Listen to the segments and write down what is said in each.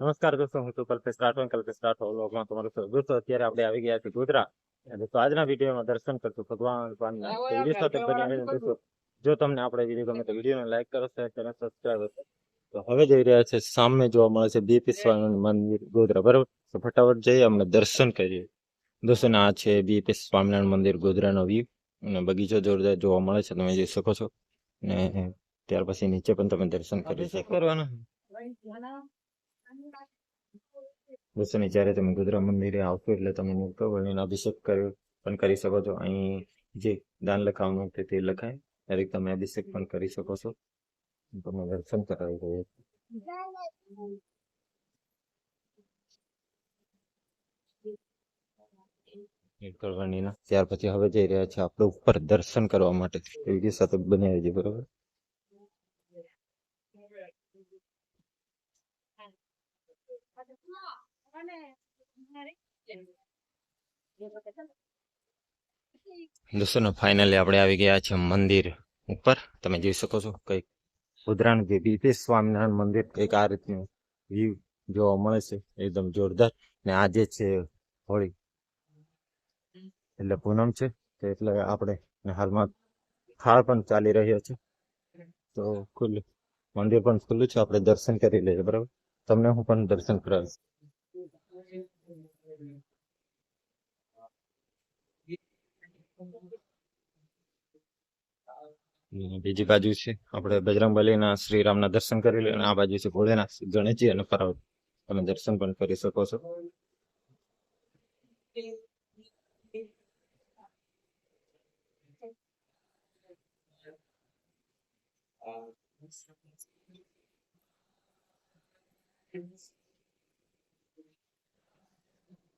નમસ્કાર દોસ્તો હું છું કલ્પેશ રાઠોડ. કલ્પેશ રાઠોડ વ્લોગમાં તમારું સ્વાગત. દોસ્તો અત્યારે આપણે આવી ગયા છીએ ગુજરાત દોસ્તો આજના વિડીયોમાં દર્શન કરશું ભગવાન ભગવાનના. જો તમને આપણે વીડિયો ગમે તો વિડીયોને લાઈક કરો શેર કરો સબસ્ક્રાઈબ કરો. તો હવે જઈ રહ્યા છે સામે જોવા મળે છે બીપી સ્વામી મંદિર ગોધરા. બરાબર? તો ફટાફટ જઈએ અમને દર્શન કરીએ. દોસ્તો આ છે બીપી સ્વામિનારાયણ મંદિર ગોધરાનો વ્યૂ અને બગીચો જોરદાર જોવા મળે છે તમે જોઈ શકો છો. ને ત્યાર પછી નીચે પણ તમે દર્શન કરી શકો. કરવાના? દોસ્તોની જ્યારે તમે ગોધરા મંદિરે આવશો એટલે તમે મુક્તવર્ણીનો અભિષેક કર્યો. પણ કરી શકો છો. અહીં જે દાન લખાવવાનું છે તે લખાય. ત્યારે તમે અભિષેક પણ કરી શકો છો. તમે દર્શન કરાવી રહ્યા છો. નીલકંઠવર્ણીના. ત્યાર પછી હવે જઈ રહ્યા છે આપણે ઉપર દર્શન કરવા માટે. વીડિયો સાથે બનાવી છે બરોબર? દોસ્તો ફાઇનલી આપણે આવી ગયા છે મંદિર ઉપર. તમે જોઈ શકો છો કંઈક ગોધરાનું જે સ્વામિનારાયણ મંદિર, કંઈક આ રીતનું વ્યૂ જોવા મળે છે. એકદમ જોરદાર. ને આજે છે હોળી, એટલે પૂનમ છે. એટલે આપણે હાલમાં થાળ પણ ચાલી રહ્યો છે. તો ખુલ્લું મંદિર પણ ખુલ્લું છે. આપણે દર્શન કરી લઈએ, બરાબર? તમને હું પણ દર્શન કરાવીશ. બીજી બાજુ છે, આપણે બજરંગબલીના શ્રીરામના દર્શન કરી લઈએ અને આ બાજુ છે ભોળેનાથ ગણેશજી અને ફરાવ તમે દર્શન પણ કરી શકો છો.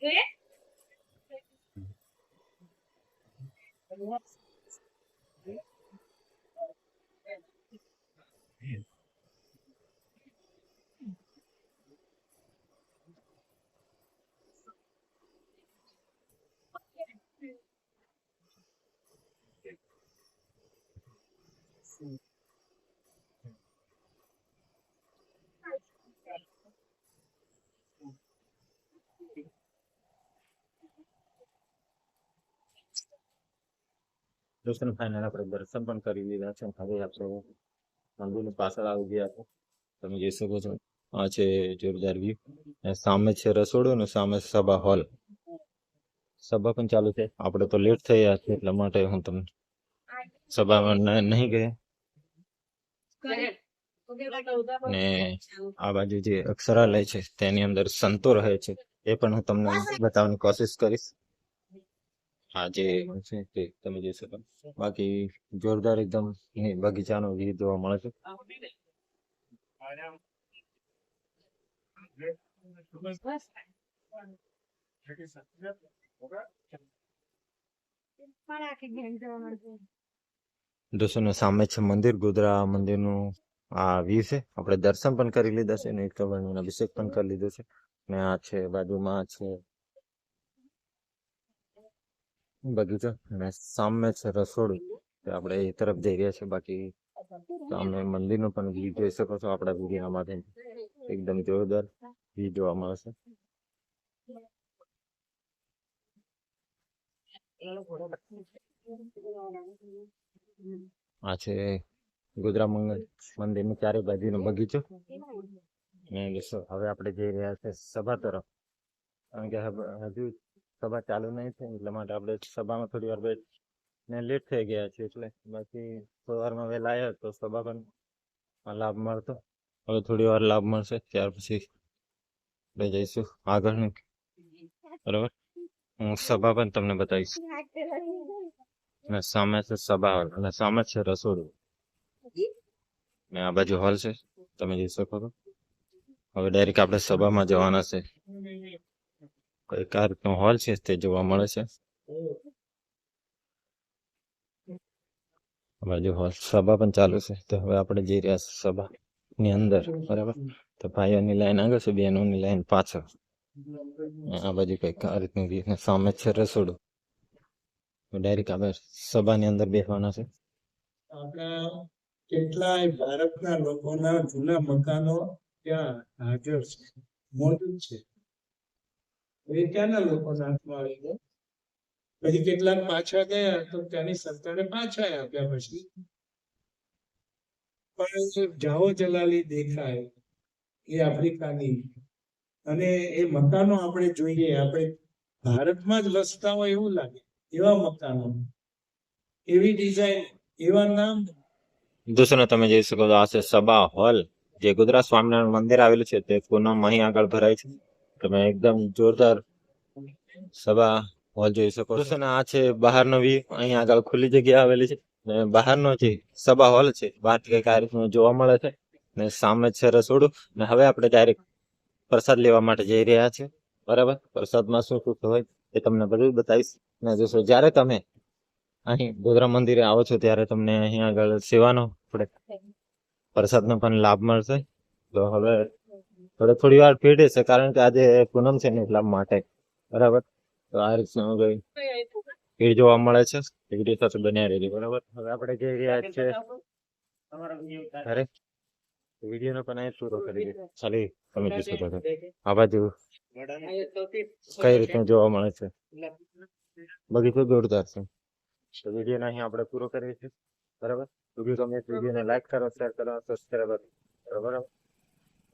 Yeah. And what's દર્શન ફાઇનલ આપણે દર્શન પણ કરી લીધા છે હવે આપણે મંદિરની પાછળ આવી ગયા છે તમે જોઈ શકો છો. આ છે જોરદાર વ્યૂ સામે છે રસોડો અને સામે સભા હોલ સભા પણ ચાલુ છે. આપણે તો લેટ થઈ ગયા છે એટલા માટે હું તમને સભામાં નહીં ગયા. ને આ બાજુ જે અક્ષરાલય છે તેની અંદર સંતો રહે છે. એ પણ હું તમને બતાવવાની કોશિશ કરીશ. હા જે છે તે તમે જોઈ શકો. બાકી જોરદાર એકદમ બગીચાનો વ્યૂ જોવા મળે છે. દોસ્તોને સામે છે મંદિર, ગોધરા મંદિરનું આ વ્યૂ છે. આપણે દર્શન પણ કરી લીધા છે અને અભિષેક પણ કરી લીધો છે. ને આ છે, બાજુમાં આ છે બગીચો અને સામે છે રસોડું. આપણે એ તરફ જઈ રહ્યા છે બાકી સામે મંદિરનું પણ વ્યૂ જોઈ શકો છો આપણા વિડીયોમાંથી. એકદમ જોરદાર વ્યૂ જોવા મળે છે. આ છે ગોધરા મંગળ મંદિરનું ચારે બાજુનો બગીચો. ને હવે આપણે જઈ રહ્યા છે સભા તરફ. કારણ કે હજુ સભા ચાલુ નહીં થઈ, એટલા માટે આપણે સભામાં થોડી વાર ને લેટ થઈ ગયા છીએ, એટલે બાકી સવારમાં વહેલા આવ્યા તો સભા પણ લાભ મળતો. હવે થોડી વાર લાભ મળશે, ત્યાર પછી આપણે જઈશું આગળની. બરાબર? હું સભા પણ તમને બતાવીશ. ને સામે છે સભા અને સામે છે રસોડું. ને આ બાજુ હોલ છે, તમે જોઈ શકો છો. હવે ડાયરેક્ટ આપણે સભામાં જવાના છે. કઈ આ નો હોલ છે, તે જોવા મળે છે. બાજુ હોલ સભા પણ ચાલુ છે, તો હવે આપણે જઈ રહ્યા છીએ સભા ની અંદર, બરાબર? તો ભાઈઓની લાઈન આગળ છે, બહેનોની લાઈન પાછળ. આ બાજુ કંઈક આ રીતનું view સામે છે રસોડું. ડાયરેક્ટ આપણે સભાની અંદર બેસવાના છે. કેટલાય ભારતના લોકોના જૂના મકાનો ત્યાં હાજર છે, મોજૂદ છે. એ ત્યાંના લોકોના હાથમાં આવી ગયો પછી કેટલાક પાછા ગયા તો ત્યાંની સરકારે પાછા આપ્યા પછી. પણ જાઓ જલાલી દેખાય એ આફ્રિકાની. અને એ મકાનો આપણે જોઈએ, આપણે ભારતમાં જ વસતા હોય એવું લાગે, એવા મકાનો. એવી ડિઝાઇન એવા નામ. દોસ્તો, તમે જોઈ શકો છો આ છે સભા હોલ જે ગુજરાત સ્વામિનારાયણ મંદિર આવેલું છે, તે પૂનમ અહીં આગળ ભરાય છે. તમે એકદમ જોરદાર સભા જોઈ શકો છો. દોસ્તો આ છે બહારનો વ્યૂ અહીં આગળ ખુલ્લી જગ્યા આવેલી છે. ને બહારનો જે સભા હોલ છે, બહાર કંઈક આ રીતનું જોવા મળે છે. ને સામે છે રસોડું. ને હવે આપણે ડાયરેક્ટ પ્રસાદ લેવા માટે જઈ રહ્યા છે બરાબર? પ્રસાદમાં શું શું હોય એ તમને બધું બતાવીશ. ને જોશો, જ્યારે તમે અહીં ગોધરા મંદિરે આવો છો, ત્યારે તમને અહીં આગળ સેવાનો આપણે પ્રસાદનો પણ લાભ મળશે. તો હવે થોડે થોડી વાર ભીડ છે કારણ કે આજે પૂનમ છે ને એટલા માટે. બરાબર? તો આ રીતનું ગઈ. ભીડ જોવા મળે છે. વીડિયો સાથે બન્યા રહેલી બરાબર? હવે આપણે જઈ રહ્યા છે. અરે વીડિયો પણ અહીં પૂરો કરી ખાલી તમે જોઈ શકો છો આ બાજુ કઈ રીતનું જોવા મળે છે? બગીચો જોરદાર છે. તો વીડિયો અહીં આપણે પૂરો કરીએ છીએ. બરાબર? વીડિયો ને વિડીયોને લાઈક કરો શેર કરો સબસ્ક્રાઈબ કરો. બરાબર?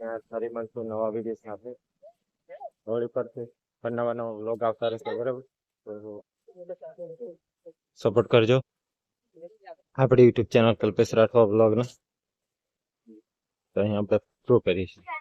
ફરી મળશું, નવા વીડિયો સાથે. હોળી પરથી પણ નવા નવા વ્લોગ આવતા રહેશે, બરાબર? સપોર્ટ કરજો. આપણી યુટ્યુબ ચેનલ કલ્પેશ રાઠવા બ્લોગને તો અહીં આપણે પ્રૂવ છીએ